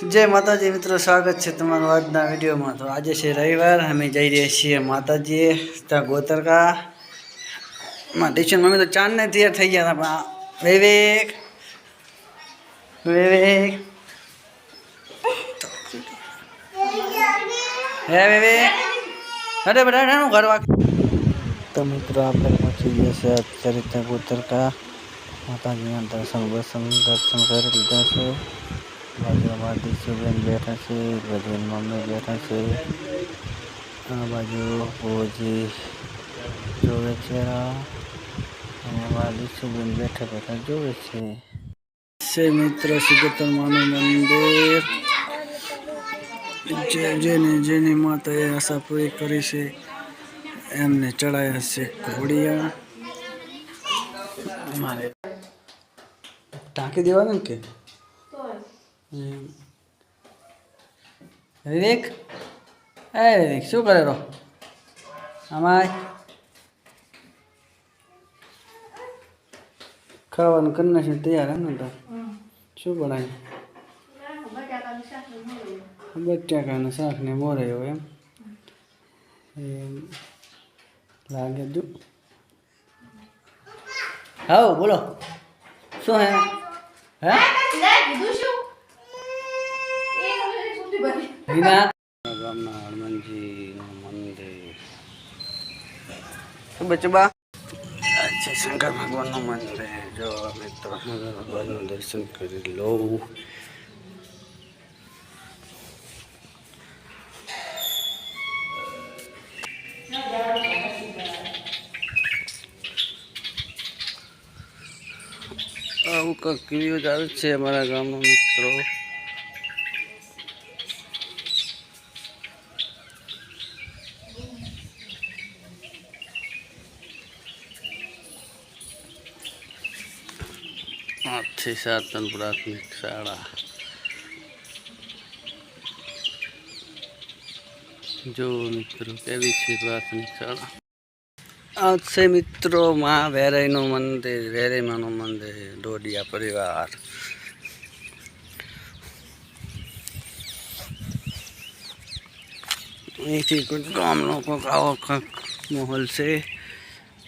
જય માતાજી મિત્રો સ્વાગત છે તમારું આજના વિડીયોમાં. તો આજે છે રવિવાર, અમે જઈ રહ્યા છીએ માતાજીએ ત્યાં ગોતરકા. માં ટ્યુશન મમ્મી તો ચાંદને તૈયાર થઈ ગયા હતા, પણ આ વિવેક વિવેક. હે વિવેક, અરે બધા નાનું ઘર વાગ તો મિત્રો, આપણે પહોંચી ગયા છે અત્યારે ત્યાં ગોતરકા. માતાજીના દર્શન બર્શન દર્શન કરી લીધા છે. બાજુમાં દીશુબેન બેઠા છે બધી મમ્મી બેઠા છે આ બાજુ ઓજી જોવે છે. અને અમારા દીશુબેન બેઠા બેઠા જોવે છે છે મિત્ર સિગતર માનું મંદિર જે જેને જેની માતાએ આશા પૂરી કરી છે એમને ચડાયા છે ઘોડિયા મારે ટાંકી દેવાનું કે. વિવેક એ વિવેક શું કરે રહો? આમાં ખાવાનું કરી નાખ્યું તૈયાર એમ ને તો. શું બનાવ્યું? બટાકાનું શાક ને મોરેયો એમ. એમ. લાગે જો. હા બોલો. શું હે? હે? વિના ગામના હનુમાનજીનું મંદિર. બચબા અચ્છા શંકર ભગવાનનું મંદિર. જો મિત્રો શંકર ભગવાનનું દર્શન કરી લઉં. આવું કંઈક વ્યૂઝ આવે છે અમારા ગામના મિત્રો. આઠથી સાતન પ્રાથમિક શાળા. જો મિત્રો, કેવી છે પ્રાથમિક શાળા? આ છે મિત્રો માં વેરાઈનું મંદિર વેરાઈમાનું મંદિર, ડોડિયા પરિવાર. અહીંથી કોઈ ગામનો કોઈક આવો કંઈક માહોલ છે.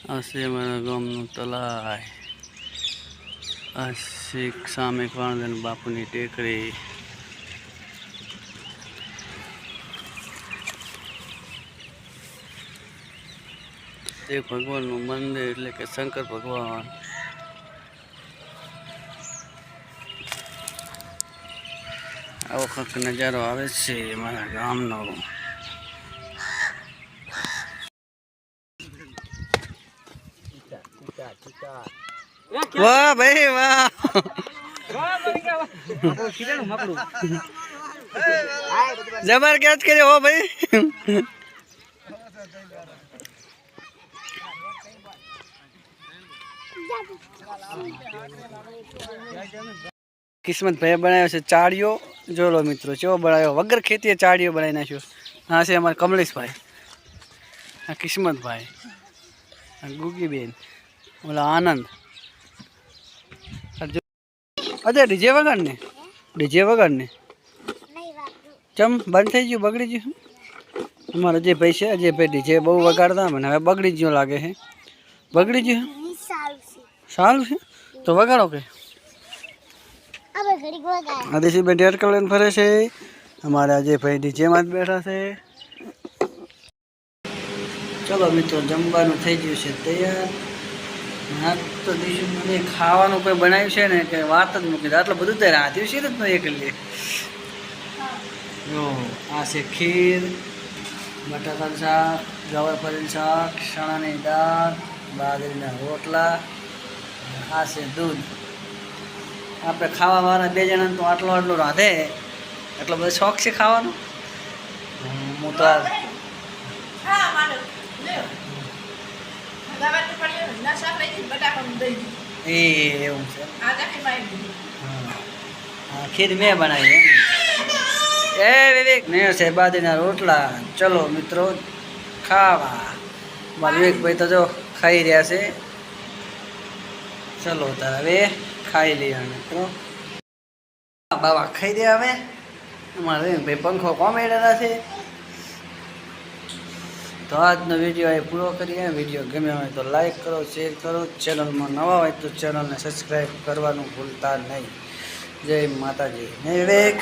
આ છે ગામનું તલાય. આ શીખ સામે કાણદન બાપુની ટેકરી. તે ભગવાનનું મંદિર એટલે કે શંકર ભગવાન. આવો કંઈક નજારો આવે છે મારા ગામનો. વાહ ભાઈ, વાહ. જબરજસ્ત કર્યો, હો ભાઈ. કિસ્મત ભાઈ બનાવ્યો છે ચાળીઓ. જો લો મિત્રો ચેવો બનાવ્યો વગર ખેતીએ ચાળીઓ બનાવી નાખ્યો. હા છે અમારા કમલેશભાઈ. હા કિસ્મતભાઈ ગુગીબેન. ઓલા આનંદ. અજય ડીજે વગર ને ડીજે વગર ને ચમ, બંધ થઈ ગયું, બગડી ગયું? અમારા અજયભાઈ છે અજયભાઈ ડીજે બહુ વગાડતા, મને હવે બગડી ગયું લાગે છે. બગડી ગયું? સારું છે? તો વગાડો કે? આદિશીભાઈ ડેર કલર ફરે છે. અમારા અજયભાઈ ડીજેમાં જ બેઠા છે. ચલો મિત્રો, જમવાનું થઈ ગયું છે, તૈયાર. હા તો દિવસે ખાવાનું કોઈ બનાવ્યું છે ને કે વાત જ મૂકી. આટલું બધું તૈયાર રાધ્યું છે જ નહીં એકલી. જો, આ છે ખીર, બટાકાનું શાક ગવાર ફરીનું શાક, ચણાની દાળ, બાજરીના રોટલા, આ છે દૂધ. આપણે ખાવાવાળા બે જણા તો આટલો આટલો રાંધે. એટલો બધો શોખ છે ખાવાનો? હું તો એ એવું છે. ખીર મેં બનાવી એ વિવેક ને છે બાદીના રોટલા. ચલો મિત્રો ખાવા. મારા વિવેકભાઈ તો જો ખાઈ રહ્યા છે. ચલો તારે હવે ખાઈ લઈએ મિત્રો. બાબા ખાઈ દે હવે. અમારે ભાઈ પંખો કોમેડેલા છે. તો આજનો વીડિયો અહીં પૂરો કરીએ. વીડિયો ગમ્યો હોય તો લાઇક કરો, શેર કરો. ચેનલમાં નવા હોય તો ચેનલને સબસ્ક્રાઈબ કરવાનું ભૂલતા નહીં. જય માતાજી. વિવેક.